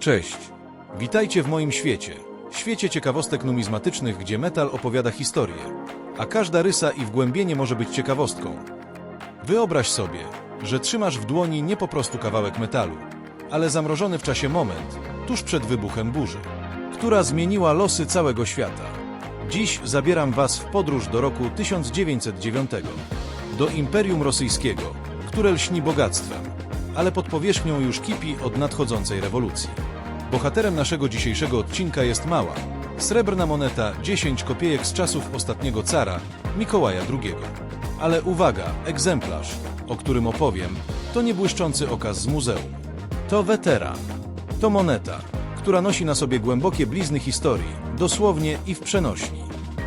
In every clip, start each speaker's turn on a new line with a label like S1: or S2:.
S1: Cześć. Witajcie w moim świecie. Świecie ciekawostek numizmatycznych, gdzie metal opowiada historię, a każda rysa i wgłębienie może być ciekawostką. Wyobraź sobie, że trzymasz w dłoni nie po prostu kawałek metalu, ale zamrożony w czasie moment, tuż przed wybuchem burzy, która zmieniła losy całego świata. Dziś zabieram Was w podróż do roku 1909, do Imperium Rosyjskiego, które lśni bogactwem, ale pod powierzchnią już kipi od nadchodzącej rewolucji. Bohaterem naszego dzisiejszego odcinka jest mała, srebrna moneta 10 kopiejek z czasów ostatniego cara, Mikołaja II. Ale uwaga, egzemplarz, o którym opowiem, to nie błyszczący okaz z muzeum. To weteran. To moneta, która nosi na sobie głębokie blizny historii, dosłownie i w przenośni.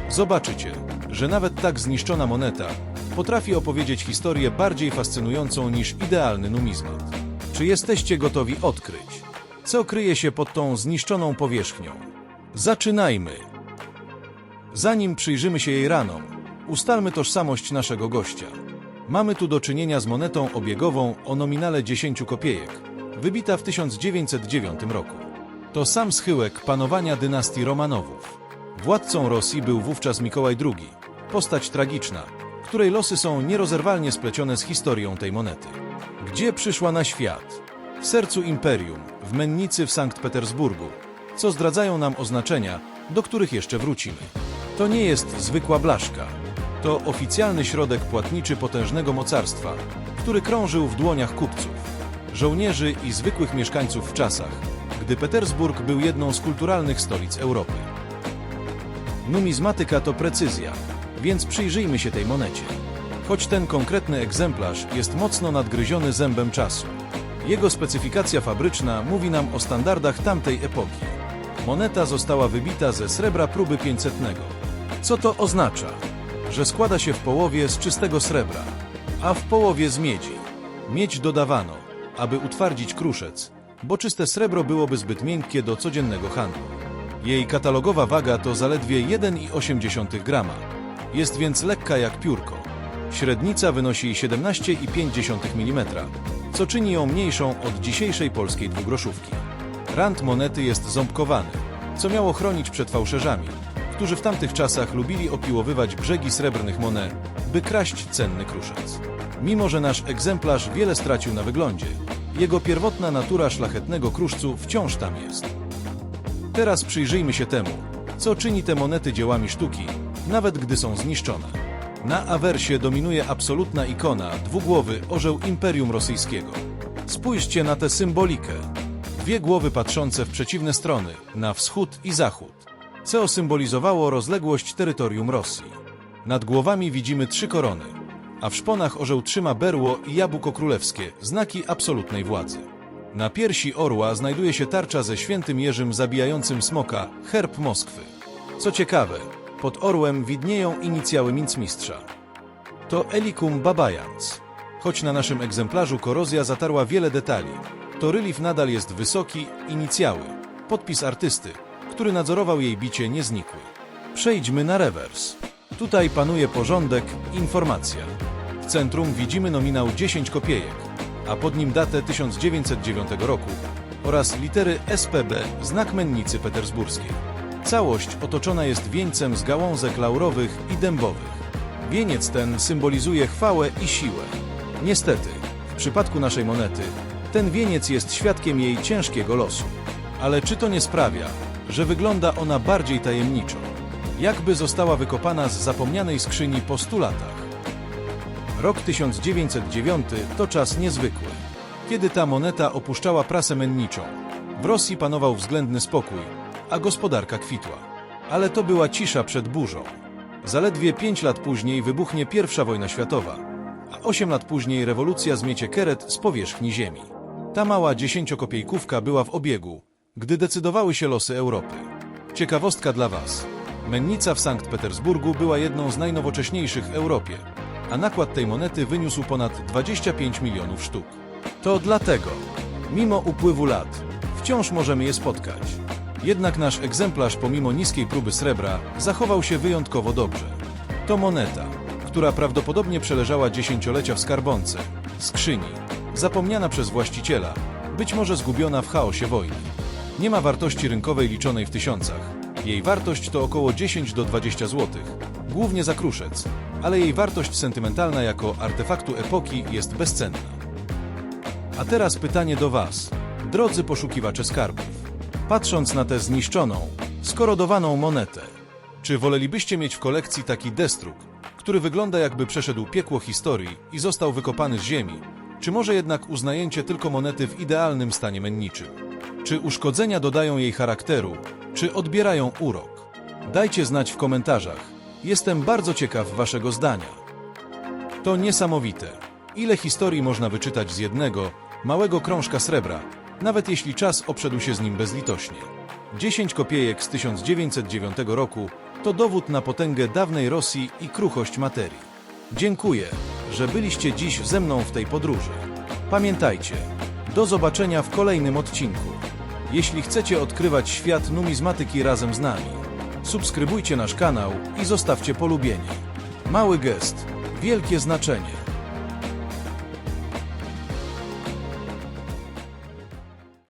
S1: Zobaczycie, że nawet tak zniszczona moneta potrafi opowiedzieć historię bardziej fascynującą niż idealny numizmat. Czy jesteście gotowi odkryć, co kryje się pod tą zniszczoną powierzchnią? Zaczynajmy! Zanim przyjrzymy się jej ranom, ustalmy tożsamość naszego gościa. Mamy tu do czynienia z monetą obiegową o nominale 10 kopiejek, wybita w 1909 roku. To sam schyłek panowania dynastii Romanowów. Władcą Rosji był wówczas Mikołaj II, postać tragiczna, której losy są nierozerwalnie splecione z historią tej monety. Gdzie przyszła na świat? W sercu imperium, mennicy w Sankt Petersburgu, co zdradzają nam oznaczenia, do których jeszcze wrócimy. To nie jest zwykła blaszka. To oficjalny środek płatniczy potężnego mocarstwa, który krążył w dłoniach kupców, żołnierzy i zwykłych mieszkańców w czasach, gdy Petersburg był jedną z kulturalnych stolic Europy. Numizmatyka to precyzja, więc przyjrzyjmy się tej monecie. Choć ten konkretny egzemplarz jest mocno nadgryziony zębem czasu. Jego specyfikacja fabryczna mówi nam o standardach tamtej epoki. Moneta została wybita ze srebra próby 500. Co to oznacza? Że składa się w połowie z czystego srebra, a w połowie z miedzi. Miedź dodawano, aby utwardzić kruszec, bo czyste srebro byłoby zbyt miękkie do codziennego handlu. Jej katalogowa waga to zaledwie 1,8 grama. Jest więc lekka jak piórko. Średnica wynosi 17,5 mm, co czyni ją mniejszą od dzisiejszej polskiej dwugroszówki. Rand monety jest ząbkowany, co miało chronić przed fałszerzami, którzy w tamtych czasach lubili opiłowywać brzegi srebrnych monet, by kraść cenny kruszec. Mimo, że nasz egzemplarz wiele stracił na wyglądzie, jego pierwotna natura szlachetnego kruszcu wciąż tam jest. Teraz przyjrzyjmy się temu, co czyni te monety dziełami sztuki, nawet gdy są zniszczone. Na awersie dominuje absolutna ikona, dwugłowy orzeł Imperium Rosyjskiego. Spójrzcie na tę symbolikę. Dwie głowy patrzące w przeciwne strony, na wschód i zachód, co symbolizowało rozległość terytorium Rosji. Nad głowami widzimy trzy korony, a w szponach orzeł trzyma berło i jabłko królewskie, znaki absolutnej władzy. Na piersi orła znajduje się tarcza ze świętym Jerzym zabijającym smoka, herb Moskwy. Co ciekawe, pod orłem widnieją inicjały mincmistrza. To Elikum Babajans. Choć na naszym egzemplarzu korozja zatarła wiele detali, to relief nadal jest wysoki, inicjały, podpis artysty, który nadzorował jej bicie nie znikły. Przejdźmy na rewers. Tutaj panuje porządek, informacja. W centrum widzimy nominał 10 kopiejek, a pod nim datę 1909 roku oraz litery SPB, znak mennicy petersburskiej. Całość otoczona jest wieńcem z gałązek laurowych i dębowych. Wieniec ten symbolizuje chwałę i siłę. Niestety, w przypadku naszej monety, ten wieniec jest świadkiem jej ciężkiego losu. Ale czy to nie sprawia, że wygląda ona bardziej tajemniczo? Jakby została wykopana z zapomnianej skrzyni po stu latach. Rok 1909 to czas niezwykły. Kiedy ta moneta opuszczała prasę menniczą, w Rosji panował względny spokój, a gospodarka kwitła. Ale to była cisza przed burzą. Zaledwie pięć lat później wybuchnie I wojna światowa, a osiem lat później rewolucja zmiecie keret z powierzchni ziemi. Ta mała dziesięciokopiejkówka była w obiegu, gdy decydowały się losy Europy. Ciekawostka dla Was. Mennica w Sankt Petersburgu była jedną z najnowocześniejszych w Europie, a nakład tej monety wyniósł ponad 25 milionów sztuk. To dlatego, mimo upływu lat, wciąż możemy je spotkać. Jednak nasz egzemplarz, pomimo niskiej próby srebra, zachował się wyjątkowo dobrze. To moneta, która prawdopodobnie przeleżała dziesięciolecia w skarbonce, skrzyni, zapomniana przez właściciela, być może zgubiona w chaosie wojny. Nie ma wartości rynkowej liczonej w tysiącach. Jej wartość to około 10 do 20 zł, głównie za kruszec, ale jej wartość sentymentalna jako artefaktu epoki jest bezcenna. A teraz pytanie do Was, drodzy poszukiwacze skarbów. Patrząc na tę zniszczoną, skorodowaną monetę, czy wolelibyście mieć w kolekcji taki destruk, który wygląda jakby przeszedł piekło historii i został wykopany z ziemi, czy może jednak uznajecie tylko monety w idealnym stanie menniczym? Czy uszkodzenia dodają jej charakteru, czy odbierają urok? Dajcie znać w komentarzach. Jestem bardzo ciekaw Waszego zdania. To niesamowite. Ile historii można wyczytać z jednego, małego krążka srebra, nawet jeśli czas obszedł się z nim bezlitośnie. 10 kopiejek z 1909 roku to dowód na potęgę dawnej Rosji i kruchość materii. Dziękuję, że byliście dziś ze mną w tej podróży. Pamiętajcie, do zobaczenia w kolejnym odcinku. Jeśli chcecie odkrywać świat numizmatyki razem z nami, subskrybujcie nasz kanał i zostawcie polubienie. Mały gest, wielkie znaczenie.